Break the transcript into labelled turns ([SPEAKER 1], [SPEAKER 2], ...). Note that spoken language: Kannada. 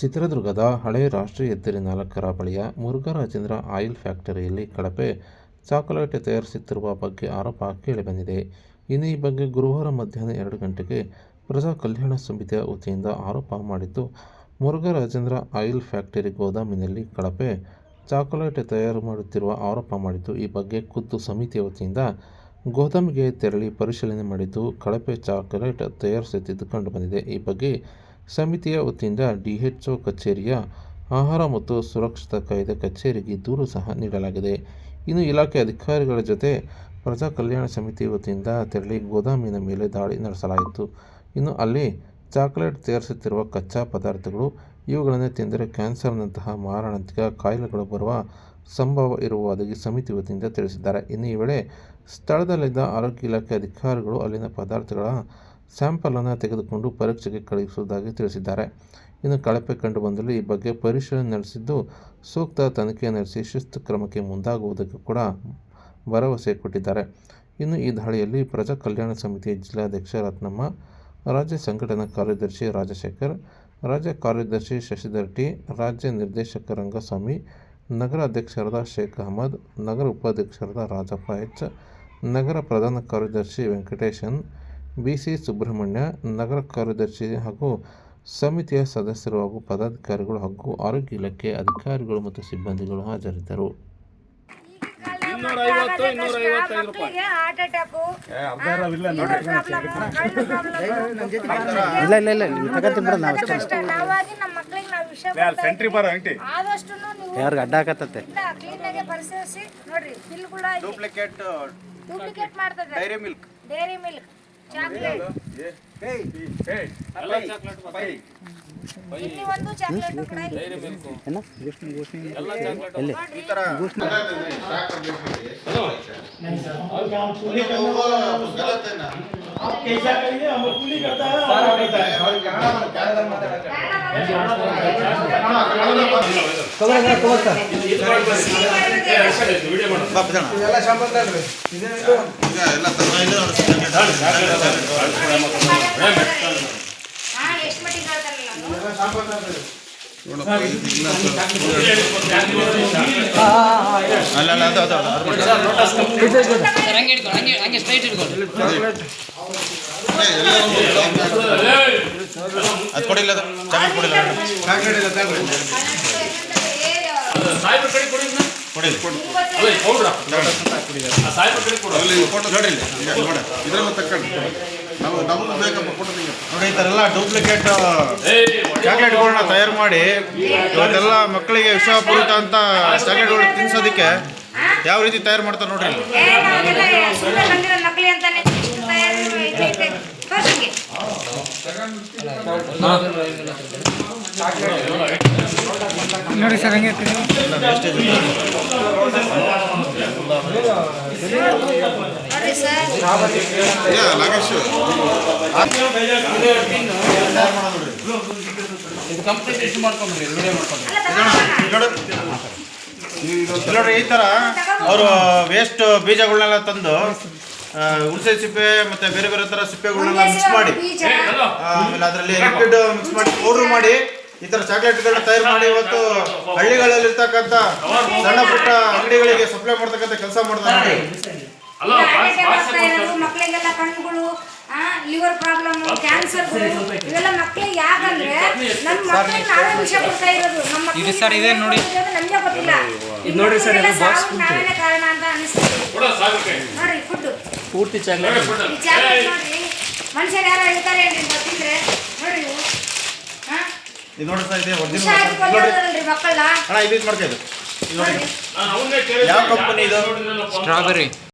[SPEAKER 1] ಚಿತ್ರದುರ್ಗದ ಹಳೆ ರಾಷ್ಟ್ರೀಯ ಹೆದ್ದಾರಿ ನಾಲ್ಕರ ಬಳಿಯ ಮುರುಘರಾಜೇಂದ್ರ ಆಯಿಲ್ ಫ್ಯಾಕ್ಟರಿಯಲ್ಲಿ ಕಳಪೆ ಚಾಕೊಲೇಟ್ ತಯಾರಿಸುತ್ತಿರುವ ಬಗ್ಗೆ ಆರೋಪ ಕೇಳಿಬಂದಿದೆ. ಇನ್ನು ಈ ಬಗ್ಗೆ ಗುರುವಾರ ಮಧ್ಯಾಹ್ನ ಎರಡು ಗಂಟೆಗೆ ಪ್ರಜಾ ಕಲ್ಯಾಣ ಸಮಿತಿಯ ವತಿಯಿಂದ ಆರೋಪ ಮಾಡಿದ್ದು, ಮುರುಘರಾಜೇಂದ್ರ ಆಯಿಲ್ ಫ್ಯಾಕ್ಟರಿ ಗೋದಾಮಿನಲ್ಲಿ ಕಳಪೆ ಚಾಕೊಲೇಟ್ ತಯಾರು ಮಾಡುತ್ತಿರುವ ಆರೋಪ ಮಾಡಿದ್ದು, ಈ ಬಗ್ಗೆ ಖುದ್ದು ಸಮಿತಿಯ ವತಿಯಿಂದ ಗೋದಾಮಿಗೆ ತೆರಳಿ ಪರಿಶೀಲನೆ ಮಾಡಿದ್ದು ಕಳಪೆ ಚಾಕೊಲೇಟ್ ತಯಾರಿಸುತ್ತಿದ್ದು ಕಂಡುಬಂದಿದೆ. ಈ ಬಗ್ಗೆ ಸಮಿತಿಯ ವತಿಯಿಂದ ಡಿಎಚ್ಒ ಕಚೇರಿಯ ಆಹಾರ ಮತ್ತು ಸುರಕ್ಷತಾ ಕಾಯ್ದೆ ಕಚೇರಿಗೆ ದೂರು ಸಹ ನೀಡಲಾಗಿದೆ. ಇನ್ನು ಇಲಾಖೆ ಅಧಿಕಾರಿಗಳ ಜೊತೆ ಪ್ರಜಾ ಕಲ್ಯಾಣ ಸಮಿತಿ ವತಿಯಿಂದ ತೆರಳಿ ಗೋದಾಮಿನ ಮೇಲೆ ದಾಳಿ ನಡೆಸಲಾಯಿತು. ಇನ್ನು ಅಲ್ಲಿ ಚಾಕ್ಲೇಟ್ ತಯಾರಿಸುತ್ತಿರುವ ಕಚ್ಚಾ ಪದಾರ್ಥಗಳು, ಇವುಗಳನ್ನು ತಿಂದರೆ ಕ್ಯಾನ್ಸರ್ನಂತಹ ಮಾರಣಾಂತಿಕ ಕಾಯಿಲೆಗಳು ಬರುವ ಸಂಭವ ಇರುವುದಾಗಿ ಸಮಿತಿ ವತಿಯಿಂದ ತಿಳಿಸಿದ್ದಾರೆ. ಇನ್ನು ಈ ವೇಳೆ ಸ್ಥಳದಲ್ಲಿದ್ದ ಆರೋಗ್ಯ ಇಲಾಖೆ ಅಧಿಕಾರಿಗಳು ಅಲ್ಲಿನ ಪದಾರ್ಥಗಳ ಸ್ಯಾಂಪಲನ್ನು ತೆಗೆದುಕೊಂಡು ಪರೀಕ್ಷೆಗೆ ಕಳುಹಿಸುವುದಾಗಿ ತಿಳಿಸಿದ್ದಾರೆ. ಇನ್ನು ಕಳಪೆ ಕಂಡುಬಂದಲ್ಲಿ ಈ ಬಗ್ಗೆ ಪರಿಶೀಲನೆ ನಡೆಸಿದ್ದು, ಸೂಕ್ತ ತನಿಖೆ ನಡೆಸಿ ಶಿಸ್ತು ಕ್ರಮಕ್ಕೆ ಮುಂದಾಗುವುದಕ್ಕೆ ಕೂಡ ಭರವಸೆ ಕೊಟ್ಟಿದ್ದಾರೆ. ಇನ್ನು ಈ ದಾಳಿಯಲ್ಲಿ ಪ್ರಜಾ ಕಲ್ಯಾಣ ಸಮಿತಿ ಜಿಲ್ಲಾಧ್ಯಕ್ಷ ರತ್ನಮ್ಮ, ರಾಜ್ಯ ಸಂಘಟನಾ ಕಾರ್ಯದರ್ಶಿ ರಾಜಶೇಖರ್, ರಾಜ್ಯ ಕಾರ್ಯದರ್ಶಿ ಶಶಿಧರ್ ಟಿ, ರಾಜ್ಯ ನಿರ್ದೇಶಕ ರಂಗಸ್ವಾಮಿ, ನಗರ ಅಧ್ಯಕ್ಷರಾದ ಶೇಖ್ ಅಹಮದ್, ನಗರ ಉಪಾಧ್ಯಕ್ಷರಾದ ರಾಜಪ್ಪ ಎಚ್, ನಗರ ಪ್ರಧಾನ ಕಾರ್ಯದರ್ಶಿ ವೆಂಕಟೇಶನ್ ಬಿಸಿ ಸುಬ್ರಹ್ಮಣ್ಯ ನಗರ ಕಾರ್ಯದರ್ಶಿ ಹಾಗೂ ಸಮಿತಿಯ ಸದಸ್ಯರು ಹಾಗೂ ಪದಾಧಿಕಾರಿಗಳು ಹಾಗೂ ಆರೋಗ್ಯ ಇಲಾಖೆ ಅಧಿಕಾರಿಗಳು ಮತ್ತು ಸಿಬ್ಬಂದಿಗಳು ಹಾಜರಿದ್ದರು.
[SPEAKER 2] ಇಲ್ಲ ಇಲ್ಲ ಇಲ್ಲ ನೀವು ತಗತ್ತೀನಿ ಬಿಡ ನಾವು
[SPEAKER 3] ಕಷ್ಟ ನಾವಾಗಿ ನಮ್ಮ ಮಕ್ಕಳಿಗೆ ನಾವು ವಿಷಯ
[SPEAKER 4] ಸೆಂಟ್ರಿ ಬರೋ ಅಂಟಿ
[SPEAKER 3] ಆದಷ್ಟು ನೀವು
[SPEAKER 2] ಯಾರಿಗೆ ಅಡ್ಡ ಹಾಕತ್ತತ್ತೆ?
[SPEAKER 3] ಕ್ಲೀನಾಗೆ ಪರಿಶೀಲಿಸಿ. ನೋಡ್ರಿ ಬಿಲ್ಗಳ
[SPEAKER 5] ಡೂಪ್ಲಿಕೇಟ್
[SPEAKER 3] ಡೂಪ್ಲಿಕೇಟ್ ಮಾಡ್ತದೆ
[SPEAKER 5] Dairy Milk
[SPEAKER 3] Dairy Milk chocolate ಇಲ್ಲಿ ಒಂದು ಚಾಕ್ಲೇಟ್ ಕೂಡ ಇದೆ.
[SPEAKER 2] ಏನ ಘೋಷಣೆ ಘೋಷಣೆ ಎಲ್ಲಿ
[SPEAKER 5] ಈ ತರ
[SPEAKER 3] ಹಾ ಎಷ್ಟು ಮಟ್ಟಿಗೆ ಹೇಳ್ತಾರಲ್ಲ ನಾನು
[SPEAKER 5] ಅಲ್ಲ ಅದು ಅದು
[SPEAKER 6] ಸ್ಟ್ರೈಟ್
[SPEAKER 5] ಅದು ಕೊಡಿಲ್ಲ ಅದು ಕೊಡಿಲ್ಲ
[SPEAKER 4] ಕೊಡು.
[SPEAKER 5] ನೋಡಿ ಈ ಥರ ಎಲ್ಲ ಡೂಪ್ಲಿಕೇಟ್ ಚಾಕ್ಲೇಟ್ಗಳನ್ನ ತಯಾರು ಮಾಡಿ ಇವತ್ತೆಲ್ಲ ಮಕ್ಕಳಿಗೆ ವಿಷಪೂರಿತ ಅಂತ ಚಾಕ್ಲೇಟ್ಗಳು ತಿನ್ಸೋದಕ್ಕೆ ಯಾವ ರೀತಿ ತಯಾರು ಮಾಡ್ತಾರೆ ನೋಡ್ರಿ ಇಲ್ಲಿ.
[SPEAKER 3] ಹಂಗೆ. ನಾವೆಲ್ಲ ನೋಡ್ರಿ
[SPEAKER 6] ಇದು ಕಂಪ್ಲೀಟ್ ಎಷ್ಟು ಮಾಡ್ಕೊಂಡ್ರಿ ವಿಡಿಯೋ ಮಾಡ್ಕೊಂಡ್ರಿ
[SPEAKER 3] ಅಲ್ಲ ತಗೊಂಡ್
[SPEAKER 5] ನೋಡ್ರಿ ಈ ಥರ ಅವರು ವೇಸ್ಟ್ ಬೀಜಗಳನ್ನೆಲ್ಲ ತಂದು ಹುಣಸೆ ಸಿಪ್ಪೆ ಮತ್ತೆ ಬೇರೆ ಬೇರೆ ಥರ ಸಿಪ್ಪೆಗಳನ್ನೆಲ್ಲ ಮಿಕ್ಸ್ ಮಾಡಿ ಆಮೇಲೆ ಅದರಲ್ಲಿ ಲಿಕ್ವಿಡ್ ಮಿಕ್ಸ್ ಮಾಡಿ ಪೌಡರ್ ಮಾಡಿ ಈ ತರ ಚಾಕ್ಲೇಟ್ಗಳನ್ನ ತಯಾರು ಮಾಡಿ ಇವತ್ತು ಹಳ್ಳಿಗಳಲ್ಲಿ ಇರ್ತಕ್ಕಂತ ಸಣ್ಣ ಪುಟ್ಟ ಅಂಗಡಿಗಳಿಗೆ ಸಪ್ಲೈ ಮಾಡ್ತಕ್ಕಂಥ ಕೆಲಸ ಮಾಡ್ತಾರೆ ನೋಡಿ.
[SPEAKER 4] ಅಲ್ಲ, ಬಾಕ್ಸ್- ಬಾಕ್ಸ್
[SPEAKER 3] ಮಕ್ಕಳಿಗೆಲ್ಲ ಕಣ್ಣುಗಳು ಲಿವರ್ ಪ್ರಾಬ್ಲಮ್ ಕ್ಯಾನ್ಸರ್ ಇವೆಲ್ಲ ಮಕ್ಕಳಿಗೆ ಯಾಕಂದ್ರೆ ನಮ್ಮ ಮಕ್ಕಳಿಗೆ ನಾವೇ ವಿಷ ಕೊಡ್ತಾ ಇರೋದು. ನಮ್ಮ ಮಕ್ಕಳಿಗೆ
[SPEAKER 6] ಸರ್, ಇದೆ ನೋಡಿ.
[SPEAKER 3] ನಮ್ಗೆ ಗೊತ್ತಿಲ್ಲ. ಇದು ನೋಡಿ ಸರ್ ನಾವೇನೇ ಕಾರಣ ಅಂತ ಅನಿಸ್ತದೆ. ನೋಡ್ರಿ ಫುಡ್
[SPEAKER 2] ಪೂರ್ತಿ ಚಾಕ್ಲೇಟ್
[SPEAKER 3] ಚಾಕ್ಲೇಟ್ ನೋಡ್ರಿ. ಮನುಷ್ಯರು ಯಾರೋ ಹೇಳ್ತಾರೆ ಏನ್ರಿ ಗೊತ್ತಿದ್ರೆ ಹಾ
[SPEAKER 5] ಇದು ನೋಡಿ ಸರ್ ಇದೆ ಒರಿಜಿನಲ್ ನೋಡಿ
[SPEAKER 3] ಕೊಲ್ಲೋದಲ್ರಿ
[SPEAKER 5] ಅಣ್ಣ ಇದು ಇದು ಮಾಡ್ತಾ ಇದು. ಇದು ನೋಡಿ.
[SPEAKER 3] ನೋಡ್ರಿ
[SPEAKER 4] ನಾನು
[SPEAKER 5] ಯಾವ ಕಂಪನಿ ಇದು?
[SPEAKER 6] ಸ್ಟ್ರಾಬೆರಿ